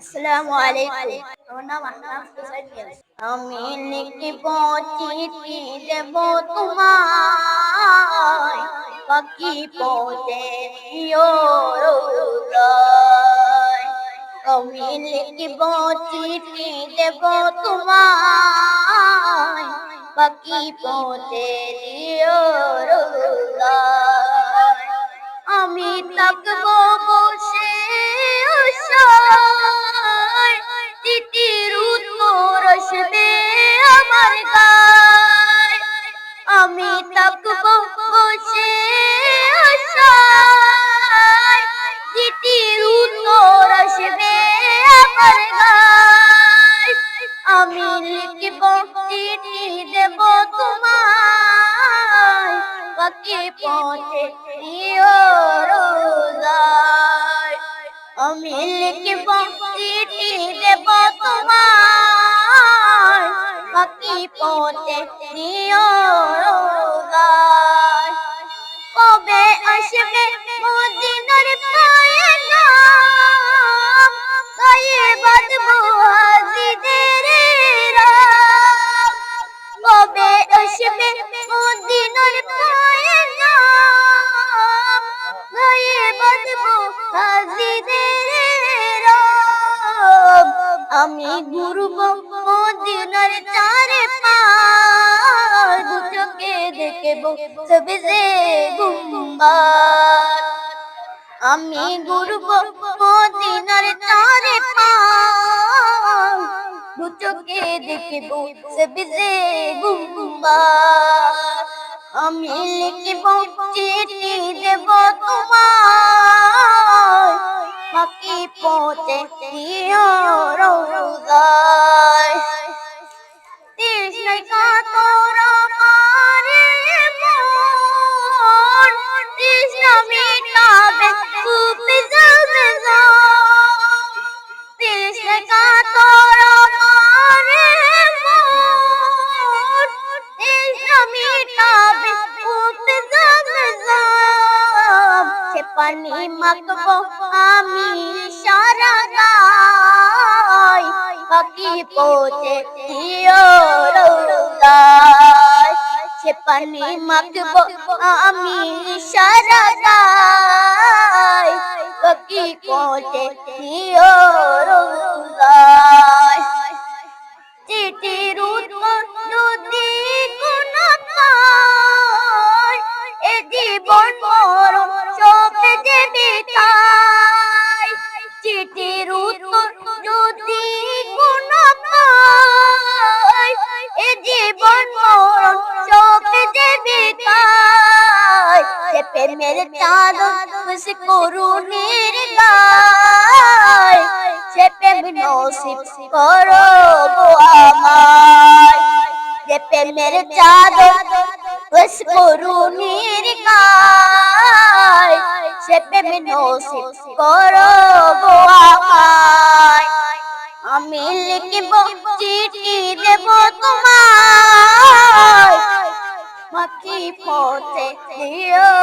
আসসালামু আলাইকুম আমার নাম আহনাফ হুসাইন মিয়াজ। আমি লিখিব চিঠি দেব তোমায় পাখি পৌঁছে দিও। আমি লিখিব চিঠি দেব। আমি থাকব চিঠি দেব তোমায়। পাখি পৌঁছে দিও রোজায়। আমি লিখব, চিঠি দেব তোমায়। পাখি পৌঁছে দিও রোজায়। কবে আসবে মদিনার পায়ে নাম গায়ে বাঁধবো আমি ঘুরব মদিনার চারে পার দু চোখে দেখব সবজে আমি ঘুরব মদিনার চারে পার দু চোখে দেখব আমি লিখব চিঠি দেব তোমার পাখি পৌঁছে দিও পানি মাখবো, আমি সারা গায় পাখি পৌঁছে দিও রোজায় সে পানি মাখবো, আমি সারা গায় পাখি পৌঁছে যে বিতায়। চিঠির উত্তর যদি কোনো পায়, এ জীবন মরণ সবে যে বিতায়। সে প্রেমের চাদর খুশ করুণের গায় সে প্রেম নসিব করো গো আমায়। আমি লিখব চিঠি দেব তোমায়। পাখি পথে দিও